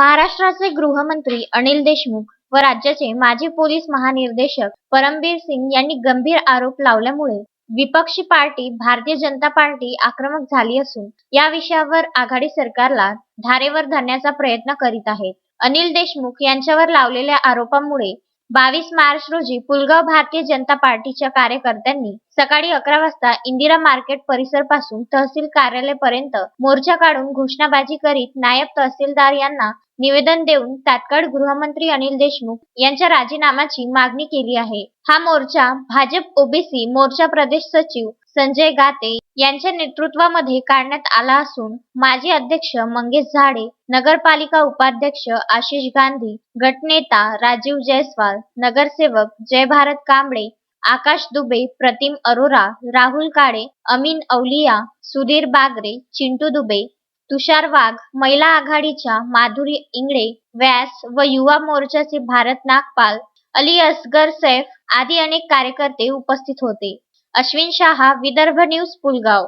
महाराष्ट्राचे गृहमंत्री अनिल देशमुख व राज्याचे माजी पोलीस महानिर्देशक परमबीर सिंग यांनी गंभीर आरोप लावल्यामुळे विपक्षी पार्टी भारतीय जनता पार्टी आक्रमक झाली असून या विषयावर आघाडी सरकारला धारेवर धरण्याचा प्रयत्न करीत आहे. अनिल देशमुख यांच्यावर लावलेल्या आरोपामुळे बावीस मार्च रोजी पुलगाव भारतीय जनता पार्टीच्या कार्यकर्त्यांनी सकाळी अकरा वाजता इंदिरा मार्केट परिसरपासून तहसील कार्यालयापर्यंत मोर्चा काढून घोषणाबाजी करीत नायब तहसीलदार यांना निवेदन देऊन तात्काळ गृहमंत्री अनिल देशमुख यांच्या राजीनाम्याची मागणी केली आहे. हा मोर्चा भाजप ओबीसी मोर्चा प्रदेश सचिव संजय गाते यांच्या नेतृत्वामध्ये काढण्यात आला असून माजी अध्यक्ष मंगेश झाडे नगरपालिका उपाध्यक्ष आशिष गांधी गटनेता राजीव जयस्वाल नगरसेवक जय भारत कांबळे आकाश दुबे प्रतिम अरोरा राहुल काळे अमीन अवलिया सुधीर बागरे चिंटू दुबे तुषार वाघ महिला आघाडीच्या माधुरी इंगळे व्यास व युवा मोर्चाचे भारत नागपाल अली असगर सैफ आदी अनेक कार्यकर्ते उपस्थित होते. अश्विन शहा विदर्भ न्यूज पुलगाव.